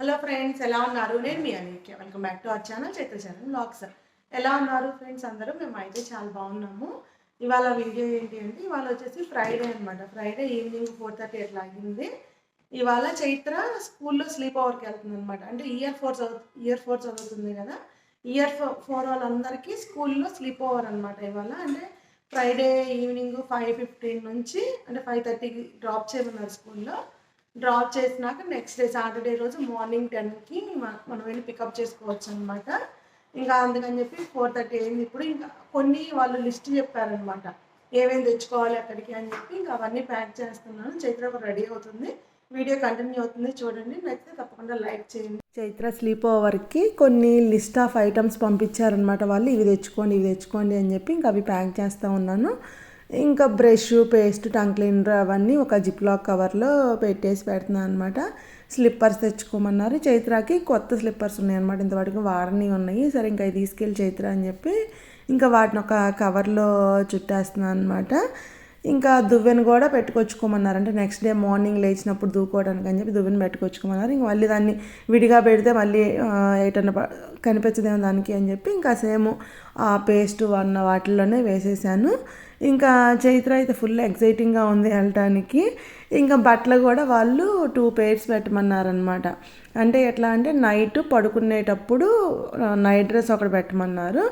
Hello friends ఎలా ఉన్నారు? నేను మీ Anikya welcome back to our channel Chaitra channel blogs ఎలా ఉన్నారు ఫ్రెండ్స్ అందరూ? మేము అయితే చాలా బాగున్నాము. ఇవాళ వీడియో ఏంటి అంటే ఇవాళ వచ్చేసి ఫ్రైడే అనమాట ఫ్రైడే ఈవినింగ్ ఫోర్ థర్టీ అట్లా అయింది. ఇవాళ చైత్ర స్కూల్లో స్లీప్ ఓవర్కి వెళ్తుంది అనమాట అంటే ఇయర్ ఫోర్ చదువు ఇయర్ ఫోర్ చదువుతుంది కదా. ఇయర్ ఫోర్ వాళ్ళందరికీ స్కూల్లో స్లీప్ ఓవర్ అనమాట ఇవాళ. అంటే ఫ్రైడే ఈవినింగ్ ఫైవ్ ఫిఫ్టీన్ నుంచి అంటే ఫైవ్ థర్టీకి డ్రాప్ చేయమన్నారు స్కూల్లో. డ్రాప్ చేసినాక నెక్స్ట్ డే సాటర్డే రోజు మార్నింగ్ టెన్కి మనం వెళ్ళి పికప్ చేసుకోవచ్చు అనమాట ఇంకా అందుకని చెప్పి ఫోర్ థర్టీ అయింది. ఇప్పుడు ఇంకా కొన్ని వాళ్ళు లిస్ట్ చెప్పారనమాట ఏమేమి తెచ్చుకోవాలి అక్కడికి అని చెప్పి ఇంకా అవన్నీ ప్యాక్ చేస్తున్నాను. చైత్ర ఒక రెడీ అవుతుంది. వీడియో కంటిన్యూ అవుతుంది చూడండి. నచ్చితే తప్పకుండా లైక్ చేయండి. చైత్ర స్లీప్ ఓవర్కి కొన్ని లిస్ట్ ఆఫ్ ఐటమ్స్ పంపించారనమాట వాళ్ళు. ఇవి తెచ్చుకోండి ఇవి తెచ్చుకోండి అని చెప్పి ఇంకా అవి ప్యాక్ చేస్తూ ఉన్నాను. ఇంకా బ్రష్ పేస్ట్ టంగ్ క్లీనర్ అవన్నీ ఒక జిప్ లాక్ కవర్లో పెట్టేసి పెడుతున్నాను అనమాట స్లిప్పర్స్ తెచ్చుకోమన్నారు. చైత్రాకి కొత్త స్లిప్పర్స్ ఉన్నాయి అనమాట ఇంతవరకు వాడని ఉన్నాయి. సరే ఇంకా ఇది తీసుకెళ్ళి చైత్ర అని చెప్పి ఇంకా వాటిని ఒక కవర్లో చుట్టేస్తున్నాను అనమాట ఇంకా దువ్వెను కూడా పెట్టుకొచ్చుకోమన్నారు. అంటే నెక్స్ట్ డే మార్నింగ్ లేచినప్పుడు దూకోవడానికి అని చెప్పి దువ్వెను పెట్టుకొచ్చుకోమన్నారు. ఇంక మళ్ళీ దాన్ని విడిగా పెడితే మళ్ళీ ఏటన్నా కనిపించదేమో దానికి అని చెప్పి ఇంకా సేమ్ ఆ పేస్ట్ అన్న వాటిల్లోనే వేసేసాను. ఇంకా చైత్ర అయితే ఫుల్ ఎగ్జైటింగ్గా ఉంది వెళ్ళటానికి. ఇంకా బట్టలు కూడా వాళ్ళు టూ పేర్స్ పెట్టమన్నారనమాట అంటే ఎట్లా అంటే నైట్ పడుకునేటప్పుడు నైట్ డ్రెస్ ఒకటి పెట్టమన్నారు.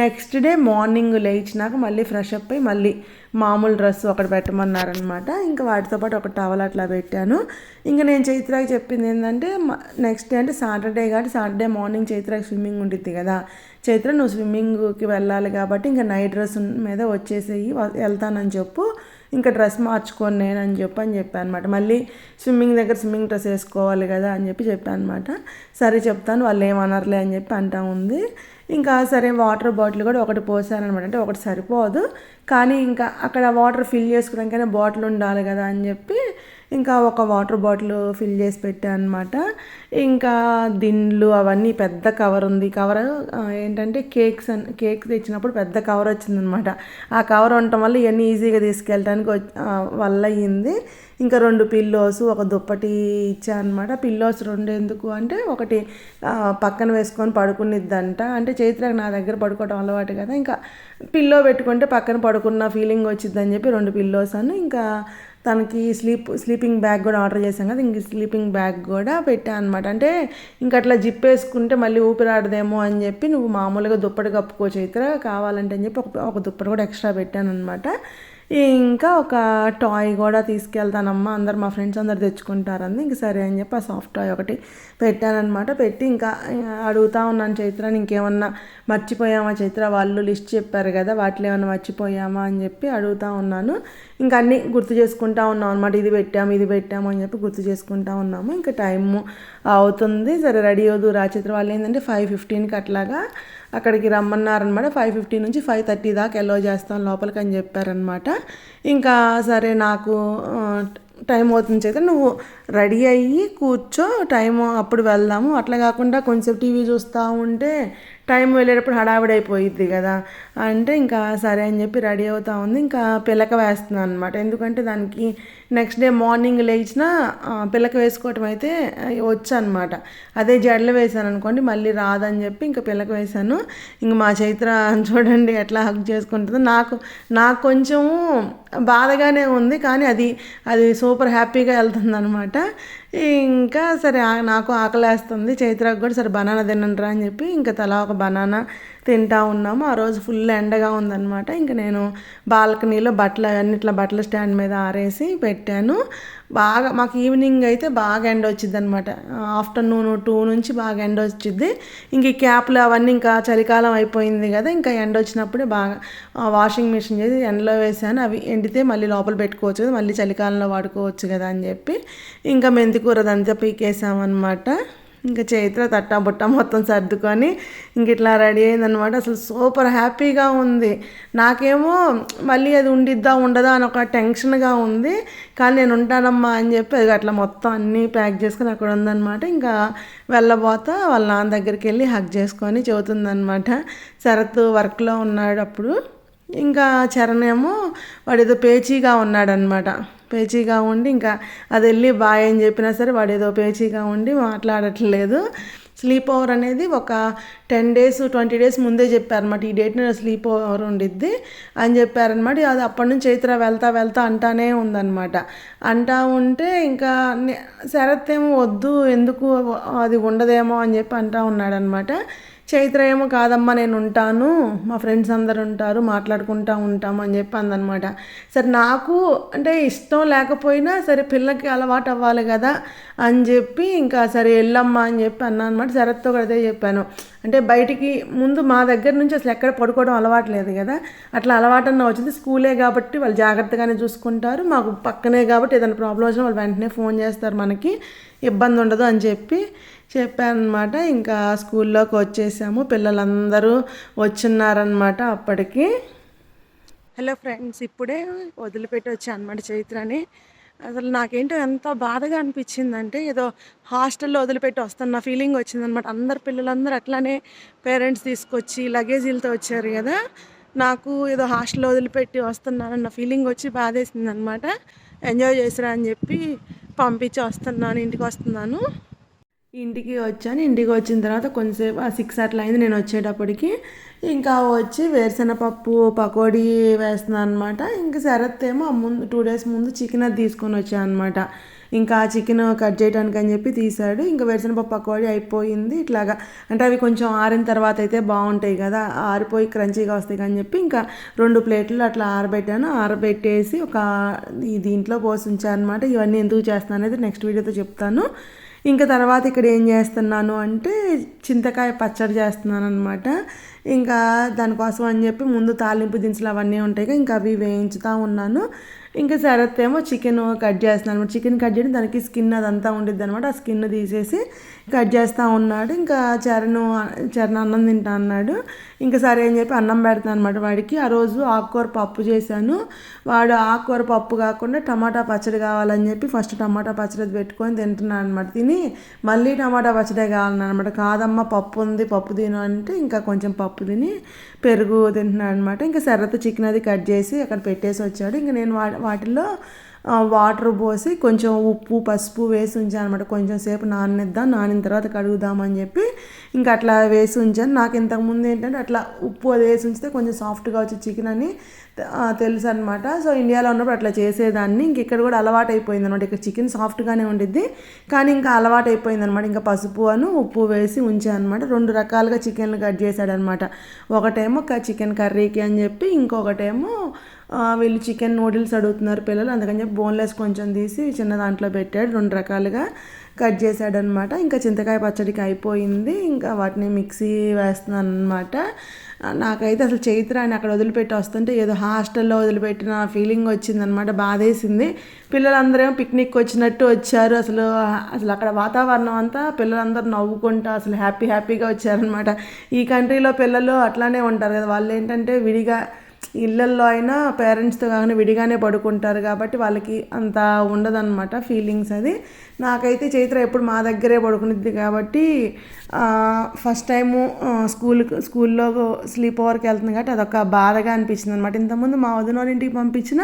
నెక్స్ట్ డే మార్నింగ్ లేచినాక మళ్ళీ ఫ్రెష్ అప్ అయ్యి మళ్ళీ మామూలు డ్రెస్ ఒకటి పెట్టమన్నారనమాట ఇంకా వాటితో పాటు ఒక టవల్ అట్లా పెట్టాను. ఇంకా నేను చైత్రాకి చెప్పింది ఏంటంటే నెక్స్ట్ డే అంటే సాటర్డే కాబట్టి సాటర్డే మార్నింగ్ చైత్రాకి స్విమ్మింగ్ ఉంటుంది కదా. చైత్ర నువ్వు స్విమ్మింగ్కి వెళ్ళాలి కాబట్టి ఇంకా నైట్ డ్రెస్ మీద వచ్చేసేయి వెళ్తానని చెప్పు. ఇంకా డ్రెస్ మార్చుకొని నేను అని చెప్పి అని చెప్పాను అనమాట మళ్ళీ స్విమ్మింగ్ దగ్గర స్విమ్మింగ్ డ్రెస్ వేసుకోవాలి కదా అని చెప్పి చెప్పాను అనమాట సరే చెప్తాను వాళ్ళు ఏమనర్లే అని చెప్పి అంటా ఉంది. ఇంకా సరే వాటర్ బాటిల్ కూడా ఒకటి పోసారనమాట అంటే ఒకటి సరిపోదు. కానీ ఇంకా అక్కడ వాటర్ ఫిల్ చేసుకోవడానికైనా బాటిల్ ఉండాలి కదా అని చెప్పి ఇంకా ఒక వాటర్ బాటిల్ ఫిల్ చేసి పెట్టాను అనమాట ఇంకా దిండ్లు అవన్నీ పెద్ద కవర్ ఉంది. కవర్ ఏంటంటే కేక్స్ కేక్ తెచ్చినప్పుడు పెద్ద కవర్ వచ్చిందనమాట ఆ కవర్ ఉండటం వల్ల ఇవన్నీ ఈజీగా తీసుకెళ్ళడానికి వల్ల అయ్యింది. ఇంకా రెండు పిల్లోస్ ఒక దుప్పటి ఇచ్చానమాట పిల్లోస్ రెండు ఎందుకు అంటే ఒకటి పక్కన వేసుకొని పడుకునిద్దంట. అంటే చైత్రకు నా దగ్గర పడుకోవడం అలవాటు కదా. ఇంకా పిల్లో పెట్టుకుంటే పక్కన పడుకున్న ఫీలింగ్ వచ్చిందని చెప్పి రెండు పిల్లోస్ అను. ఇంకా తనకి స్లీప్ స్లీపింగ్ బ్యాగ్ కూడా ఆర్డర్ చేశాం కదా ఇంక స్లీపింగ్ బ్యాగ్ కూడా పెట్టాను అనమాట అంటే ఇంక అట్లా జిప్ వేసుకుంటే మళ్ళీ ఊపిరాడదేమో అని చెప్పి నువ్వు మామూలుగా దుప్పటి కప్పుకో చైత్ర కావాలంటే అని చెప్పి ఒక ఒక దుప్పటి కూడా ఎక్స్ట్రా పెట్టాను అనమాట ఇంకా ఒక టాయ్ కూడా తీసుకెళ్తానమ్మా. అందరు మా ఫ్రెండ్స్ అందరు తెచ్చుకుంటారని. ఇంక సరే అని చెప్పి ఆ సాఫ్ట్ టాయ్ ఒకటి పెట్టానమాట పెట్టి ఇంకా అడుగుతా ఉన్నాను చైత్రాని ఇంకేమన్నా మర్చిపోయామా చైత్ర? వాళ్ళు లిస్ట్ చెప్పారు కదా వాటిలో ఏమన్నా మర్చిపోయామా అని చెప్పి అడుగుతా ఉన్నాను. ఇంకా అన్నీ గుర్తు చేసుకుంటా ఉన్నాం అనమాట ఇది పెట్టాము ఇది పెట్టాము అని చెప్పి గుర్తు చేసుకుంటా ఉన్నాము. ఇంకా టైము అవుతుంది. సరే రెడీ అవుదు రాచిత్ర వాళ్ళు ఏంటంటే ఫైవ్ ఫిఫ్టీన్కి అట్లాగా అక్కడికి రమ్మన్నారనమాట. ఫైవ్ ఫిఫ్టీ నుంచి ఫైవ్ థర్టీ దాకా ఎల్లో చేస్తాం లోపలికి అని చెప్పారనమాట. ఇంకా సరే నాకు టైం అవుతుంది చేత నువ్వు రెడీ అయ్యి కూర్చో టైం అప్పుడు వెళ్దాము. అట్లా కాకుండా కొంచెం టీవీ చూస్తూ ఉంటే టైం వెళ్ళేటప్పుడు హడావిడైపోయిద్ది కదా. అంటే ఇంకా సరే అని చెప్పి రెడీ అవుతా ఉంది. ఇంకా పిల్లక వేస్తున్నాను అనమాట ఎందుకంటే దానికి నెక్స్ట్ డే మార్నింగ్ లేచిన పిల్లక వేసుకోవటం అయితే వచ్చనమాట అదే జడలు వేసాను అనుకోండి మళ్ళీ రాదని చెప్పి ఇంకా పిల్లక వేసాను ఇంక మా చైత్ర చూడండి ఎట్లా హక్ చేసుకుంటుందో. నాకు నాకు కొంచెము బాధగానే ఉంది కానీ అది అది సూపర్ హ్యాపీగా వెళ్తుంది అనమాట ఇంకా సరే నాకు ఆకలేస్తుంది చైత్రకు కూడా సరే బనానా తినండిరా అని చెప్పి ఇంకా తలా ఒక బనానా తింటా ఉన్నాము. ఆ రోజు ఫుల్ ఎండగా ఉందన్నమాట. ఇంకా నేను బాల్కనీలో బట్టలు అన్నిట్లా బట్టల స్టాండ్ మీద ఆరేసి పెట్టాను. బాగా మాకు ఈవినింగ్ అయితే బాగా ఎండ వచ్చింది అనమాట ఆఫ్టర్నూన్ టూ నుంచి బాగా ఎండ వచ్చింది ఇంక ఈ క్యాప్లు అవన్నీ ఇంకా చలికాలం అయిపోయింది కదా ఇంకా ఎండ వచ్చినప్పుడే బాగా వాషింగ్ మిషన్ చేసి ఎండలో వేసాను. అవి ఎండితే మళ్ళీ లోపల పెట్టుకోవచ్చు కదా మళ్ళీ చలికాలంలో వాడుకోవచ్చు కదా అని చెప్పి ఇంకా మెంతికూర దంతా పీకేసామన్నమాట. ఇంకా చైత్ర తట్టా బుట్ట మొత్తం సర్దుకొని ఇంక ఇట్లా రెడీ అయిందనమాట అసలు సూపర్ హ్యాపీగా ఉంది. నాకేమో మళ్ళీ అది ఉండిద్దా ఉండదా అని ఒక టెన్షన్గా ఉంది. కానీ నేను ఉంటానమ్మా అని చెప్పి అది అట్లా మొత్తం అన్నీ ప్యాక్ చేసుకుని అక్కడ ఉందనమాట ఇంకా వెళ్ళబోతా వాళ్ళ నాన్న దగ్గరికి వెళ్ళి హక్ చేసుకొని చెబుతుందనమాట శరత్ వర్క్లో ఉన్నాడు అప్పుడు. ఇంకా చరణ్ ఏమో వాడు ఏదో పేచీగా ఉన్నాడనమాట పేచీగా ఉండి ఇంకా అది వెళ్ళి బాయ్ అని చెప్పినా సరే వాడు ఏదో పేచీగా ఉండి మాట్లాడట్లేదు. స్లీప్ ఓవర్ అనేది ఒక టెన్ డేస్ ట్వంటీ డేస్ ముందే చెప్పారనమాట ఈ డేట్న స్లీప్ ఓవర్ ఉండిద్ది అని చెప్పారనమాట అది అప్పటి నుంచి చైత్ర వెళ్తా వెళ్తా అంటానే ఉందన్నమాట. అంటా ఉంటే ఇంకా శరత్ ఏమో వద్దు ఎందుకు అది ఉండదేమో అని చెప్పి అంటా ఉన్నాడనమాట చైత్ర ఏమో కాదమ్మా నేను ఉంటాను. మా ఫ్రెండ్స్ అందరు ఉంటారు మాట్లాడుకుంటా ఉంటాం అని చెప్పి అందనమాట. సరే నాకు అంటే ఇష్టం లేకపోయినా సరే పిల్లకి అలవాటు అవ్వాలి కదా అని చెప్పి ఇంకా సరే వెళ్ళమ్మా అని చెప్పి అన్నా అనమాట శరత్తో కూడా అదే చెప్పాను. అంటే బయటికి ముందు మా దగ్గర నుంచి అసలు ఎక్కడ పడుకోవడం అలవాటు లేదు కదా. అట్లా అలవాటన్న వచ్చింది. స్కూలే కాబట్టి వాళ్ళు జాగ్రత్తగానే చూసుకుంటారు. మాకు పక్కనే కాబట్టి ఏదైనా ప్రాబ్లం వచ్చినా వాళ్ళు వెంటనే ఫోన్ చేస్తారు మనకి. ఇబ్బంది ఉండదు అని చెప్పి చెప్పానమాట. ఇంకా స్కూల్లోకి వచ్చేసాము. పిల్లలందరూ వచ్చున్నారనమాట అప్పటికి. హలో ఫ్రెండ్స్ ఇప్పుడే వదిలిపెట్టి వచ్చాను అనమాట చైత్రని. అసలు నాకేంటో ఎంత బాధగా అనిపించిందంటే ఏదో హాస్టల్లో వదిలిపెట్టి వస్తున్న ఫీలింగ్ వచ్చిందనమాట. అందరు పిల్లలందరూ అట్లానే పేరెంట్స్ తీసుకొచ్చి లగేజీలతో వచ్చారు కదా. నాకు ఏదో హాస్టల్లో వదిలిపెట్టి వస్తున్నానన్న ఫీలింగ్ వచ్చి బాధేసింది అనమాట ఎంజాయ్ చేసిరా అని చెప్పి పంపించి వస్తున్నాను ఇంటికి వస్తున్నాను. ఇంటికి వచ్చాను. ఇంటికి వచ్చిన తర్వాత కొంచెంసేపు ఆ సిక్స్ అట్లా అయింది. నేను వచ్చేటప్పటికి ఇంకా వచ్చి వేరుశెనగపప్పు పకోడీ వేస్తున్నాను అనమాట ఇంకా శరత్ ఏమో ఆ ముందు టూ డేస్ ముందు చికెన్ అది తీసుకొని వచ్చాను అనమాట ఇంకా ఆ చికెన్ కట్ చేయడానికి అని చెప్పి తీశాడు ఇంకా వేరుశెనగపప్పు పకోడీ అయిపోయింది ఇట్లాగా. అంటే అవి కొంచెం ఆరిన తర్వాత అయితే బాగుంటాయి కదా ఆరిపోయి క్రంచీగా వస్తాయి అని చెప్పి ఇంకా రెండు ప్లేట్లు అట్లా ఆరబెట్టాను. ఆరబెట్టేసి ఒక దీంట్లో పోసి ఉంచాను అనమాట ఇవన్నీ ఎందుకు చేస్తాను అనేది నెక్స్ట్ వీడియోతో చెప్తాను. ఇంకా తర్వాత ఇక్కడ ఏం చేస్తున్నాను అంటే చింతకాయ పచ్చడి చేస్తున్నాను అనమాట ఇంకా దానికోసం అని చెప్పి ముందు తాలింపు దినుసులు అవన్నీ ఉంటాయి ఇంకా అవి వేయించుతూ ఉన్నాను. ఇంకా శరత్ ఏమో చికెన్ కట్ చేస్తున్నాను అనమాట చికెన్ కట్ చేయడం దానికి స్కిన్ అదంతా ఉండిద్ది అనమాట ఆ స్కిన్ తీసేసి కట్ చేస్తూ ఉన్నాడు. ఇంకా చరణ్ చరణ్ అన్నం తింటా అన్నాడు. ఇంకా సరే అని చెప్పి అన్నం పెడతాను అనమాట వాడికి. ఆ రోజు ఆకుకూర పప్పు చేశాను. వాడు ఆకుకూర పప్పు కాకుండా టమాటా పచ్చడి కావాలని చెప్పి ఫస్ట్ టమాటా పచ్చడి పెట్టుకొని తింటున్నాను అనమాట తిని మళ్ళీ టమాటా పచ్చడే కావాలన్నమాట. కాదమ్మా పప్పు ఉంది పప్పు తిను అంటే ఇంకా కొంచెం పప్పు తిని పెరుగు తింటున్నాడు అనమాట ఇంకా శరత్ చికెన్ అది కట్ చేసి అక్కడ పెట్టేసి వచ్చాడు. ఇంకా నేను వా వాటిల్లో వాటర్ పోసి కొంచెం ఉప్పు పసుపు వేసి ఉంచాను అనమాట కొంచెం సేపు నానిద్దాం నానిన తర్వాత కడుగుదామని చెప్పి ఇంకా అట్లా వేసి ఉంచాను. నాకు ఇంతకుముందు ఏంటంటే అట్లా ఉప్పు అది వేసి ఉంచితే కొంచెం సాఫ్ట్గా వచ్చే చికెన్ అని తెలుసు అనమాట సో ఇండియాలో ఉన్నప్పుడు అట్లా చేసేదాన్ని. ఇంక ఇక్కడ కూడా అలవాటు అయిపోయింది అనమాట ఇక్కడ చికెన్ సాఫ్ట్గానే ఉండిద్ది కానీ ఇంకా అలవాటు అయిపోయింది అనమాట ఇంకా పసుపు అను ఉప్పు వేసి ఉంచాను అనమాట రెండు రకాలుగా చికెన్లు కట్ చేశాడనమాట ఒకటేమో చికెన్ కర్రీకి అని చెప్పి ఇంకొకటేమో వీళ్ళు చికెన్ నూడిల్స్ అడుగుతున్నారు పిల్లలు అందుకని చెప్పి బోన్లెస్ కొంచెం తీసి చిన్న దాంట్లో పెట్టాడు. రెండు రకాలుగా కట్ చేశాడనమాట ఇంకా చింతకాయ పచ్చడికి అయిపోయింది. ఇంకా వాటిని మిక్సీ వేస్తున్నాను అనమాట నాకైతే అసలు చైత్ర అని అక్కడ వదిలిపెట్టి వస్తుంటే ఏదో హాస్టల్లో వదిలిపెట్టిన ఫీలింగ్ వచ్చిందనమాట బాధేసింది. పిల్లలందరూ పిక్నిక్ వచ్చినట్టు వచ్చారు. అసలు అసలు అక్కడ వాతావరణం అంతా పిల్లలందరూ నవ్వుకుంటా అసలు హ్యాపీ హ్యాపీగా వచ్చారనమాట ఈ కంట్రీలో పిల్లలు అట్లానే ఉంటారు కదా. వాళ్ళు ఏంటంటే విడిగా ఇళ్ళల్లో అయినా పేరెంట్స్తో కాకుండా విడిగానే పడుకుంటారు కాబట్టి వాళ్ళకి అంత ఉండదన్నమాట ఫీలింగ్స్ అది. నాకైతే చైత్ర ఎప్పుడు మా దగ్గరే పడుకునిద్ది కాబట్టి ఫస్ట్ టైము స్కూల్ స్కూల్లో స్లీప్ ఓవర్కి వెళ్తుంది కాబట్టి అదొక బాధగా అనిపించింది అనమాట ఇంతకుముందు మా వదిన వాళ్ళ ఇంటికి పంపించిన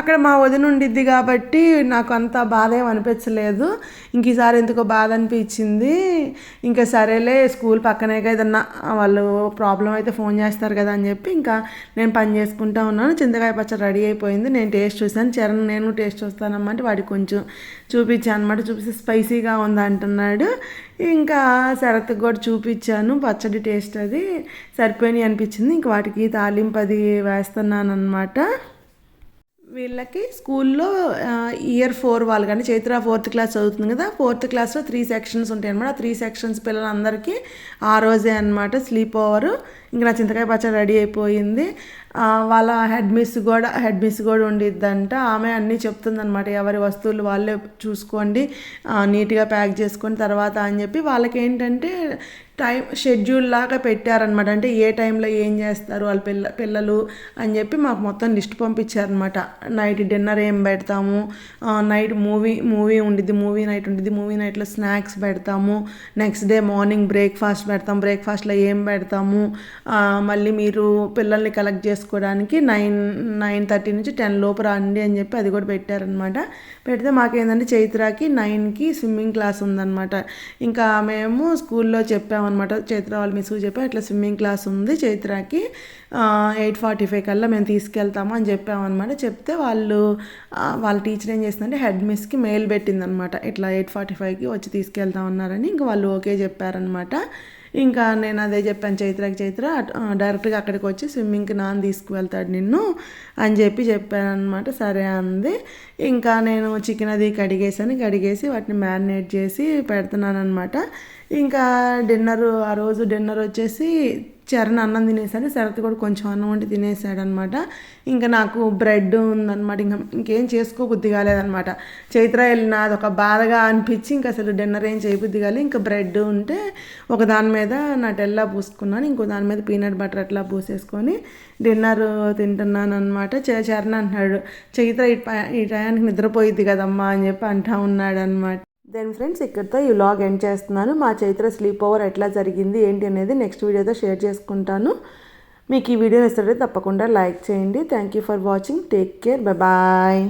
అక్కడ మా వదిన ఉండిద్ది కాబట్టి నాకు అంత బాధ ఏం అనిపించలేదు. ఇంక ఈసారి ఎందుకో బాధ అనిపించింది. ఇంకా సరేలే స్కూల్ పక్కనే ఏదన్నా వాళ్ళు ప్రాబ్లం అయితే ఫోన్ చేస్తారు కదా అని చెప్పి ఇంకా నేను పని చేసుకుంటా ఉన్నాను. చింతకాయ పచ్చడి రెడీ అయిపోయింది. నేను టేస్ట్ చూసాను చరణ్ నేను టేస్ట్ చూస్తానమ్మా అంటే వాడికి కొంచెం చూపించాను అనమాట చూపిస్తే స్పైసీగా ఉంది అంటున్నాడు. ఇంకా శరత్కి కూడా చూపించాను. పచ్చడి టేస్ట్ అది సరిపోయినాయి అనిపించింది. ఇంక వాటికి తాలింపు అది వేస్తున్నాను అనమాట వీళ్ళకి స్కూల్లో ఇయర్ ఫోర్ వాళ్ళు కానీ చైత్ర ఫోర్త్ క్లాస్ చదువుతుంది కదా ఫోర్త్ క్లాస్లో త్రీ సెక్షన్స్ ఉంటాయి అనమాట ఆ త్రీ సెక్షన్స్ పిల్లలందరికీ ఆ రోజే అనమాట స్లీప్ ఓవర్. ఇంకా నా చింతకాయ పచ్చడి రెడీ అయిపోయింది. వాళ్ళ హెడ్ మిస్ కూడా హెడ్ మిస్ కూడా ఉండిద్దంట. ఆమె అన్నీ చెప్తుందనమాట ఎవరి వస్తువులు వాళ్ళే చూసుకోండి నీట్గా ప్యాక్ చేసుకొని తర్వాత అని చెప్పి వాళ్ళకి ఏంటంటే టైం షెడ్యూల్ లాగా పెట్టారనమాట అంటే ఏ టైంలో ఏం చేస్తారు వాళ్ళ పిల్ల పిల్లలు అని చెప్పి మాకు మొత్తం లిస్ట్ పంపించారనమాట నైట్ డిన్నర్ ఏం పెడతాము నైట్ మూవీ మూవీ ఉండిద్ది మూవీ నైట్ ఉండిద్ది మూవీ నైట్లో స్నాక్స్ పెడతాము నెక్స్ట్ డే మార్నింగ్ బ్రేక్ఫాస్ట్ పెడతాం బ్రేక్ఫాస్ట్లో ఏం పెడతాము మళ్ళీ మీరు పిల్లల్ని కలెక్ట్ చేసుకోవడానికి నైన్ నైన్ థర్టీ నుంచి టెన్ లోపు రండి అని చెప్పి అది కూడా పెట్టారనమాట పెడితే మాకేంటంటే చైత్రాకి నైన్కి స్విమ్మింగ్ క్లాస్ ఉందన్నమాట. ఇంకా మేము స్కూల్లో చెప్పామన్నమాట. చైత్ర వాళ్ళు మిస్కు చెప్పాం ఇట్లా స్విమ్మింగ్ క్లాస్ ఉంది చైత్రాకి ఎయిట్ ఫార్టీ ఫైవ్ కల్లా మేము తీసుకెళ్తాము అని చెప్పామన్నమాట. చెప్తే వాళ్ళు వాళ్ళ టీచర్ ఏం చేసిందంటే హెడ్ మిస్కి మెయిల్ పెట్టిందనమాట ఇట్లా ఎయిట్ ఫార్టీ ఫైవ్కి వచ్చి తీసుకెళ్తామన్నారని ఇంకా వాళ్ళు ఓకే చెప్పారనమాట ఇంకా నేను అదే చెప్పాను చైత్రకి చైత్ర డైరెక్ట్గా అక్కడికి వచ్చి స్విమ్మింగ్కి నాన్న తీసుకువెళ్తాడు నిన్ను అని చెప్పి చెప్పాను అనమాట సరే అంది. ఇంకా నేను చికెన్ అది కడిగేసాను కడిగేసి వాటిని మ్యారినేట్ చేసి పెడుతున్నాను అనమాట ఇంకా డిన్నర్ ఆ రోజు డిన్నర్ వచ్చేసి చరణ్ అన్నం తినేసాడు శరత్ కూడా కొంచెం అన్నం వండి తినేసాడు అనమాట ఇంకా నాకు బ్రెడ్ ఉందన్నమాట ఇంకా ఇంకేం చేసుకోబుద్ధి కాలేదన్నమాట చైత్ర వెళ్ళిన అదొక బాధగా అనిపించి ఇంకా అసలు డిన్నర్ ఏం చేయబుద్ధి కాలేదు ఇంకా బ్రెడ్ ఉంటే ఒక దాని మీద నటెల్లా పూసుకున్నాను ఇంకో దాని మీద పీనట్ బటర్ అట్లా పూసేసుకొని డిన్నర్ తింటున్నాను అనమాట చరణ్ అంటున్నాడు చైత్ర ఈ ఈ టయానికి నిద్రపోయిద్ది కదమ్మా అని చెప్పి అంటా ఉన్నాడు అనమాట దెన్ ఫ్రెండ్స్ ఇక్కడితో ఈ వ్లాగ్ ఎండ్ చేస్తున్నాను. మా చైత్ర స్లీప్ ఓవర్ ఎట్లా జరిగింది ఏంటి అనేది నెక్స్ట్ వీడియోతో షేర్ చేసుకుంటాను. మీకు ఈ వీడియో నచ్చితే తప్పకుండా లైక్ చేయండి. Thank you for watching take care bye